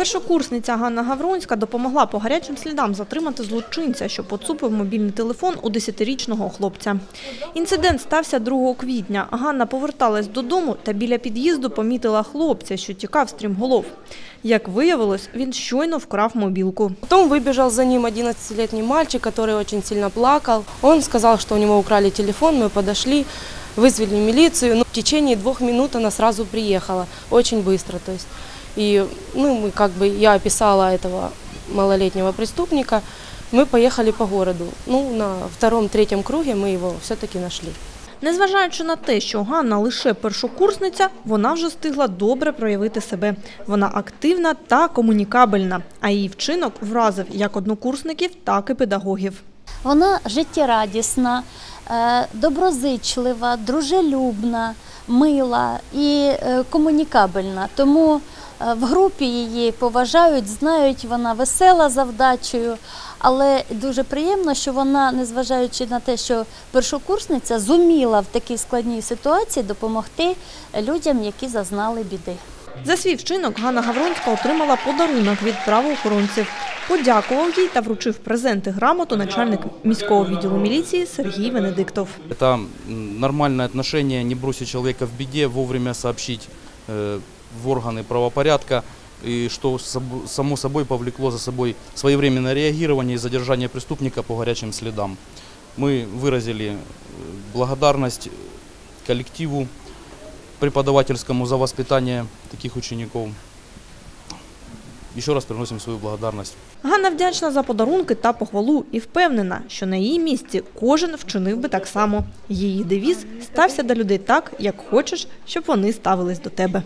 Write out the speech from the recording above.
Першокурсниця Ганна Гавронська допомогла по гарячим слідам затримати злочинця, що поцупив мобільний телефон у 10-річного хлопця. Інцидент стався 2 квітня. Ганна поверталась додому та біля під'їзду помітила хлопця, що тікав стрімголов. Як виявилось, він щойно вкрав мобілку. Потом выбежал за ним 11-летний мальчик, который очень сильно плакал. Он сказал, что у него украли телефон, мы подошли, вызвали милицию. Но в течение двух минут она сразу приехала, очень быстро. То есть. И ну, мы как бы, я описала этого малолетнего преступника, мы поехали по городу. Ну, на втором-третьем круге мы его все-таки нашли. Незважаючи на те, що Ганна лише першокурсниця, вона вже встигла добре проявити себе. Вона активна та комунікабельна, а її вчинок вразив як однокурсників, так і педагогів. Вона життєрадісна, е, доброзичлива, дружелюбна, мила і е, комунікабельна. Тому е, в групі її поважають, знають, вона весела за вдачею. Але дуже приємно, що вона, незважаючи на те, що першокурсниця зуміла в такій складній ситуації допомогти людям, які зазнали біди. За свій вчинок Ганна Гавронська отримала подарунок від правоохоронців. Подякував їй та вручив презенти грамоту начальник міського відділу міліції Сергій Венедиктов. Это м, нормальное отношение, не бросить человека в беде, вовремя сообщить э, в органы правопорядка, и что соб- само собой повлекло за собой своевременное реагирование и задержание преступника по горячим следам. Мы выразили э, благодарность коллективу преподавательскому за воспитание таких учеников. Еще раз приносим свою благодарность. Ганна вдячна за подарунки та похвалу і впевнена, що на її місці кожен вчинив би так само. Її девіз стався до людей так, як хочеш, щоб вони ставились до тебе.